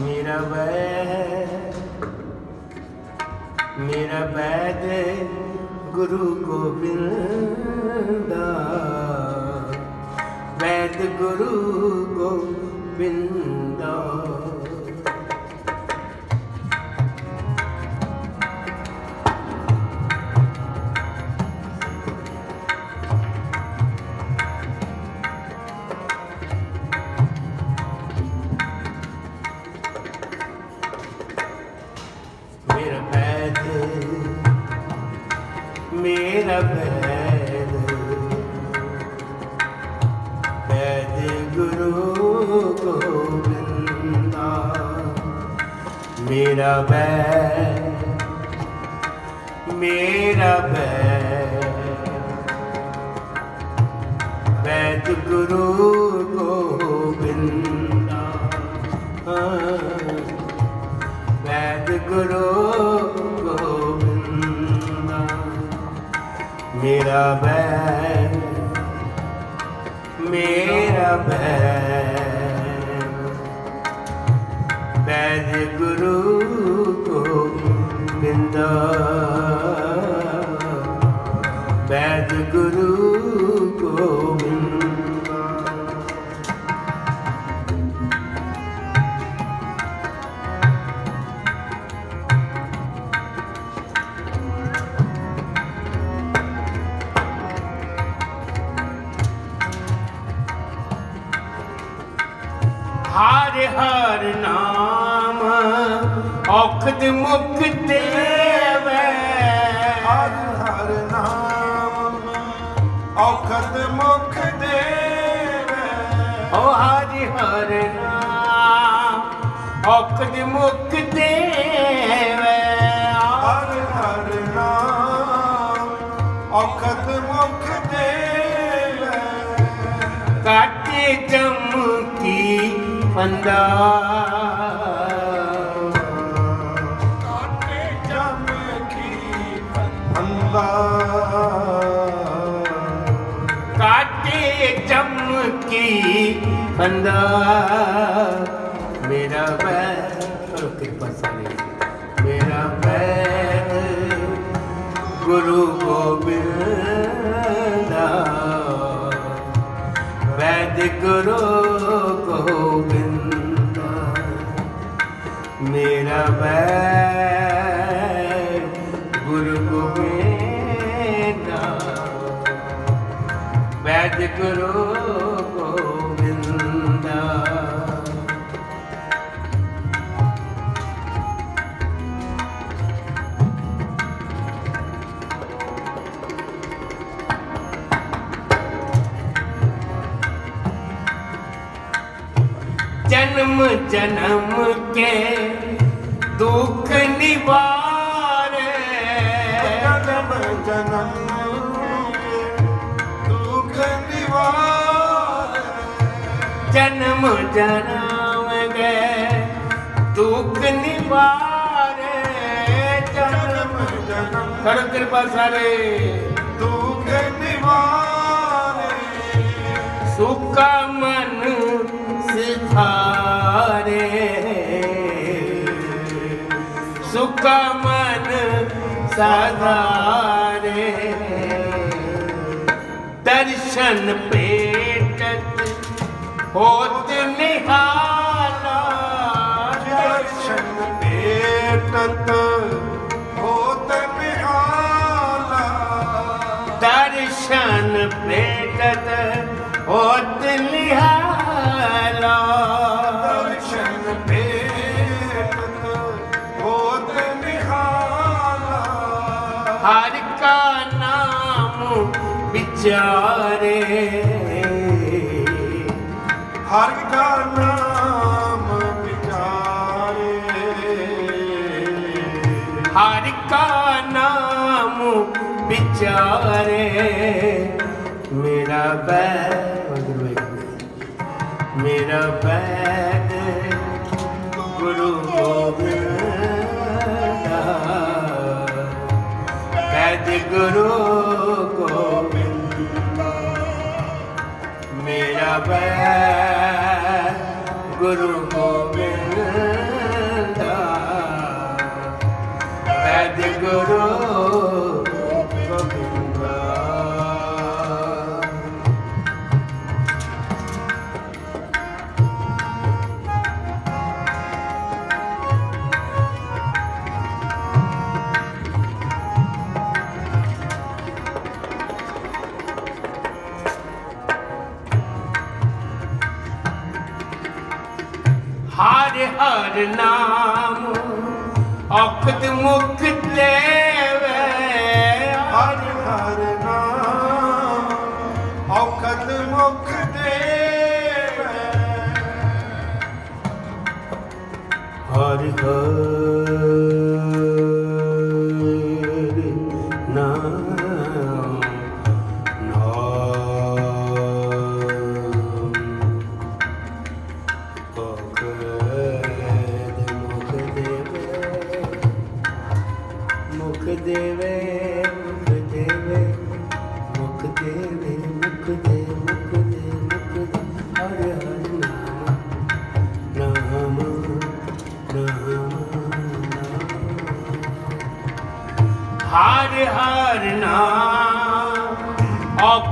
ਮੇਰਾ ਵੈ ਮੇਰਾ ਵੈਦ ਗੁਰੂ ਗੋਬਿੰਦਾ ਵੈਦ ਗੁਰੂ ਗੋਬਿੰਦਾ ਮੇਰਾ ਵੈਦ ਵੈਦ ਗੁਰੂ ਗੋਬਿੰਦਾ ਮੇਰਾ ਵੈਦ ਮੇਰਾ ਵੈਦ ਵੈਦ ਗੁਰੂ ਗੋਬਿੰਦਾ ਹਾਂ। ਗੁਰੂ ਮੇਰਾ ਵੈਦ ਮੇਰਾ ਵੈਦ ਵੈਦ ਗੁਰੂ ਗੋਬਿੰਦਾ ਵੈਦ ਗੁਰੂ ਗੋਬਿੰਦਾ ਹਰ ਹਰ ਨਾਮ ਔਖਦ ਮੁਖ ਦੇਵੈ। ਹਰ ਹਰ ਨਾਮ ਔਖਦ ਮੁਖ ਦੇਵੈ। ਓ ਹਰ ਹਰ ਨਾਮ ਔਖਦ ਮੁਖ ਦੇਵੈ। ਫੰਦਾ ਕਾਟੇ ਜਮ ਕੀ ਫੰਦਾ ਕਾਟੇ ਚਮਕੀ ਫੰਦਾ ਮੇਰਾ ਵੈ ਕਰੋ ਕਿਰਪਾ ਸਾਰੇ ਮੇਰਾ ਵੈ ਗੁਰੂ ਗੋਬਿੰਦਾ ਵੈਦ ਗੁਰੂ ਮੇਰਾ ਵੈ ਗੁਰੂ ਗੋਬਿੰਦਾ ਵੈਦ ਗੁਰੂ ਗੋਬਿੰਦਾ ਜਨਮ ਜਨਮ ਕੇ ਦੁੱਖ ਨਿਵਾਰੇ ਜਨਮ ਜਨਮ। ਦੁਖ ਨਿਵਾਰ ਜਨਮ ਜਨਮ ਗਏ ਦੁੱਖ ਨਿਵਾਰੇ ਜਨਮ ਜਨਮ। ਕਰੋ ਕਿਰਪਾ ਸਾਰੇ। ਦੁਖ ਨਿਵਾਰੇ ਸੁਖਾ ਮਨ ਸਿਧਾਰੇ ਸੁਖਾ ਮਨ ਸਾਧਾਰੇ। ਦਰਸ਼ਨ ਪੇਟਤ ਹੋਤ ਨਿਹਾਲਾ। ਦਰਸ਼ਨ ਭੇਟਤ ਵਿਚਾਰੇ ਹਰ ਕਾ ਨਾਮ ਵਿਚਾਰੇ। ਹਰ ਕਾ ਨਾਮ ਵਿਚਾਰੇ। ਮੇਰਾ ਬੈਦ ਮੇਰਾ ਬੈਦ ਗੁਰੂ ਗੋਬਿੰਦਾ ਬੈਦ ਗੁਰੂ ਗੋਬਿੰਦਾ ਗੁਰੂ ਗੋਬਿੰਦ ਦਾ। ਗੁਰੂ ਹਰ ਨਾਮ ਔਖਦ ਮੁਖ ਦੇਵੇ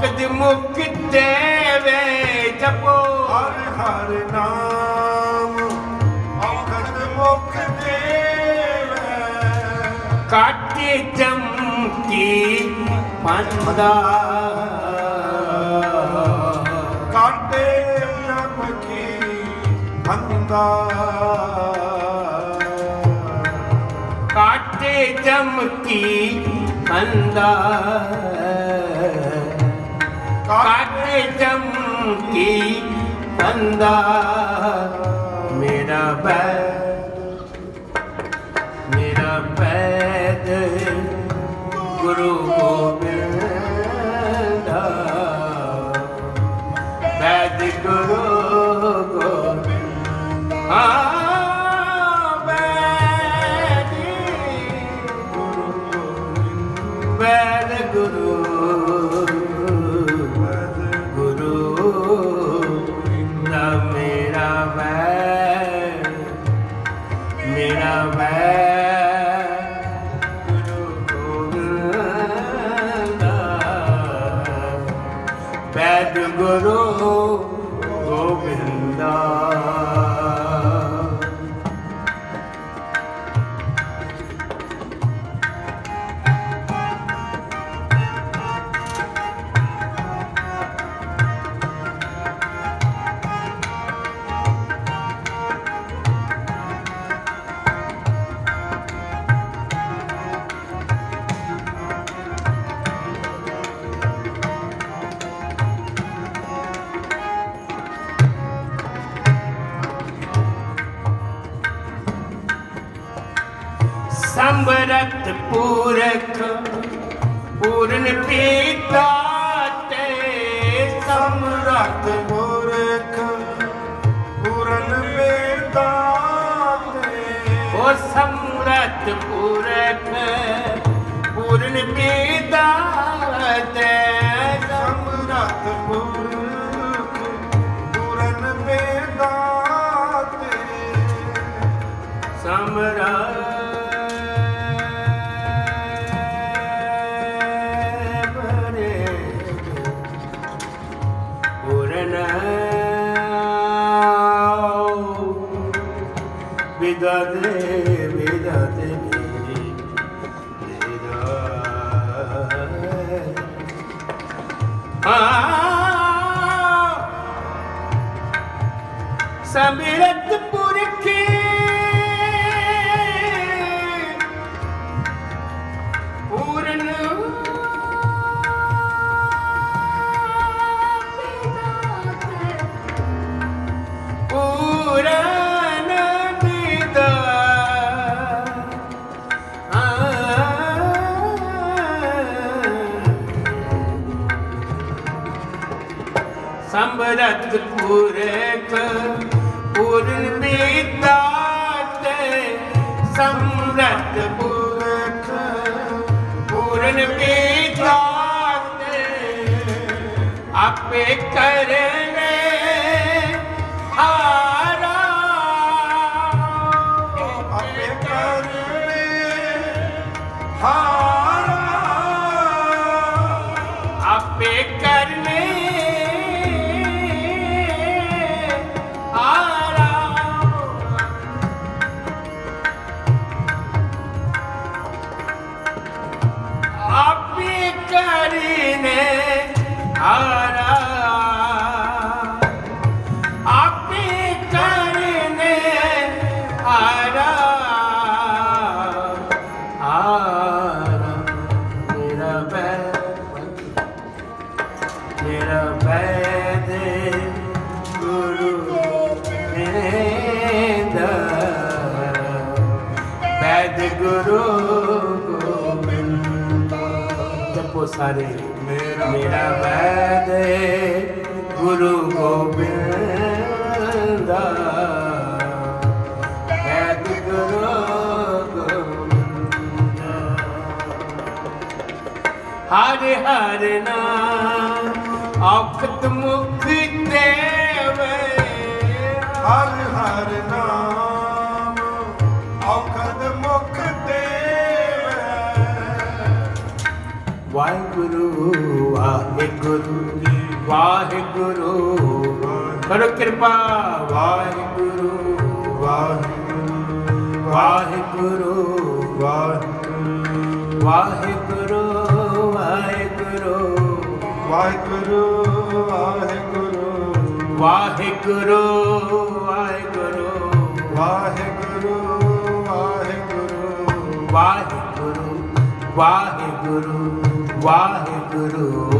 ਨਾਮ ਔਕਦ ਮੁਖ ਦੇਵੇ ਜਪੋ। ਹਰ ਹਰ ਨਾਮ ਔਖਦ ਮੁਖ ਦੇਵੈ। ਕਾਟੇ ਚਮਕੀ ਪੰਦਾ। ਕਾਟੇ ਚਮਕੀ ਬੰਦਾ ਕਾਟੇ ਚਮਕੀ ਪੰਦਾ। ਕਾਟੇ ਚਮਕੀ ਪੰਦਾ ਮੇਰਾ ਬੈਦ ਮੇਰਾ ਬੈਦ ਗੁਰੂ ਗੋਬਿੰਦ ਸੰਬਰਤ ਪੂਰਖ ਪੂਰਨ ਪੀਤਾ ਤੇ ਸਮਰਤ ਮੂਰਖ ਪੂਰਨ ਵੇਦਾਤੇ ਉਹ ਸਮਰਤ ਪੂਰਖ ਪੂਰਨ ਪੀਤਾ ਵਿਦਾ ਆਪੇ ਸਾਰੇ ਮੇਰਾ ਮੇਰਾ ਵੈਦ ਗੁਰੂ ਗੋਬਿੰਦ ਵੈਦ ਗੁਰੂ ਗੋਬਿੰਦ ਹਰਿ ਹਰਿ ਨਾਮ ਔਖਤ ਮੁਖ ਦੇਵੇ। ਹਰਿ ਹਰ ਨਾਮ ਵਾਹਿਗੁਰੂ ਵਾਹਿਗੁਰੂ ਕਰੋ ਕਿਰਪਾ। ਵਾਹਿਗੁਰੂ ਵਾਹਿਗੁਰੂ ਵਾਹਿਗੁਰੂ ਵਾਹਿਗੁਰੂ। ਵਾਹਿਗੁਰੂ ਵਾਹਿਗੁਰੂ। ਵਾਹਿਗੁਰੂ ਵਾਹਿਗੁਰੂ। ਵਾਹਿਗੁਰੂ ਵਾਹਿਗੁਰੂ। ਵਾਹਿਗੁਰੂ ਵਾਹਿਗੁਰੂ। ਵਾਹਿਗੁਰੂ ਵਾਹਿਗੁਰੂ ਵਾਹਿਗੁਰੂ।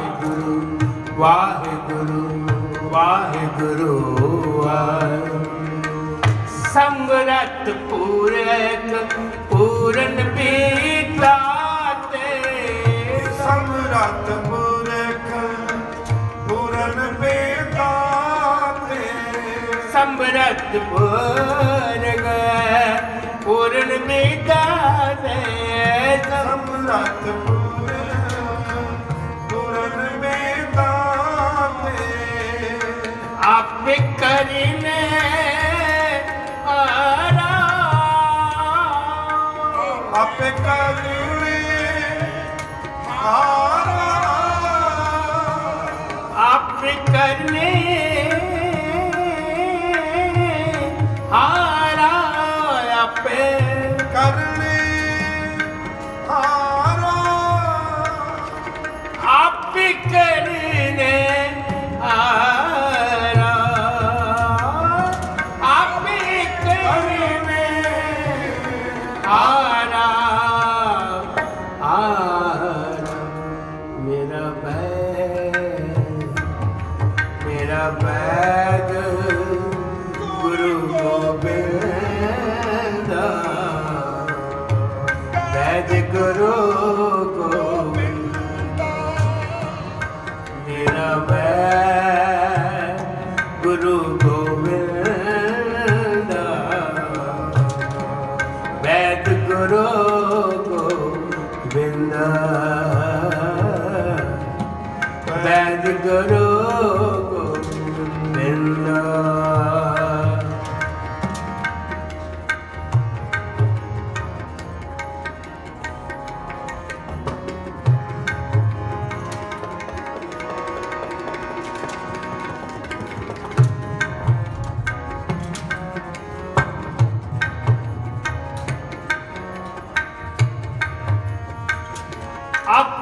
ਵਾਹਿਗੁਰੂ ਵਾਹਿਗੁਰੂ ਸੰਗਰਤ ਪੂਰਕ ਪੂਰਨ ਪੀਤਾ ਤੇ। ਸੰਗਰਤ ਪੂਰਨ ਪੀਤਾ ਤੇ। ਸੰਗਰਤ ਪੂਰਕ ਪੂਰਨ आपके करने हारा पे करने हारा आप करने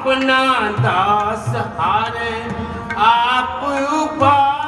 ਆਪਣਾ ਦਾਸ ਹਾਰੇ ਆਪ ਉਬਾਰਿਆ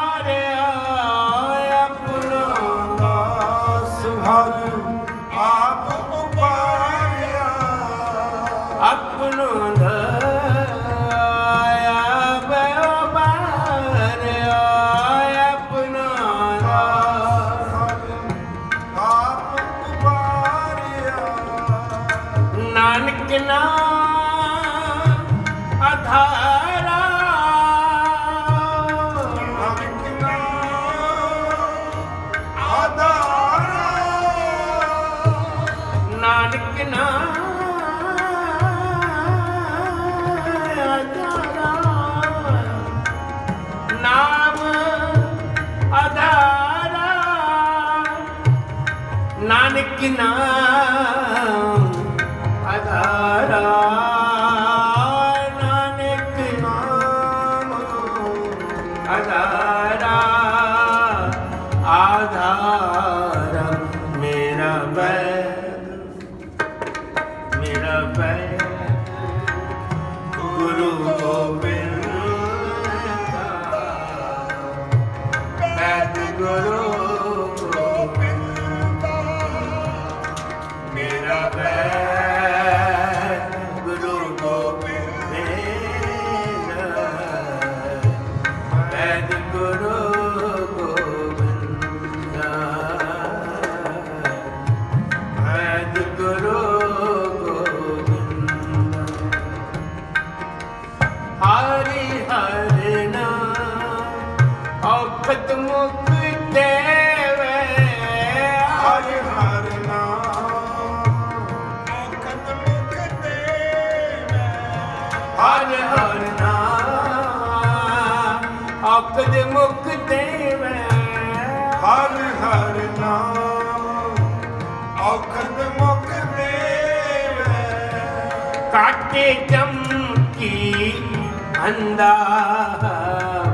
ਅੰਦਾ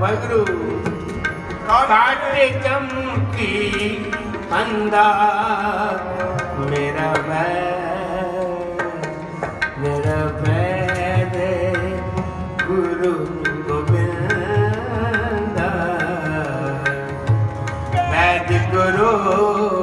ਵਗਰੂ ਕਾਟੇ ਚਮਕੀ ਅੰਦਾ ਮੇਰਾ ਵੈ ਮੇਰਾ ਵੈ ਦੇ ਗੁਰੂ ਗੋਬਿੰਦਾ ਵੈਦ ਗੁਰੂ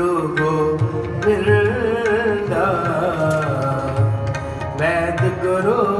ਡੁਬੋ ਬਿਰਦਾ ਵੈਦ ਗੁਰੂ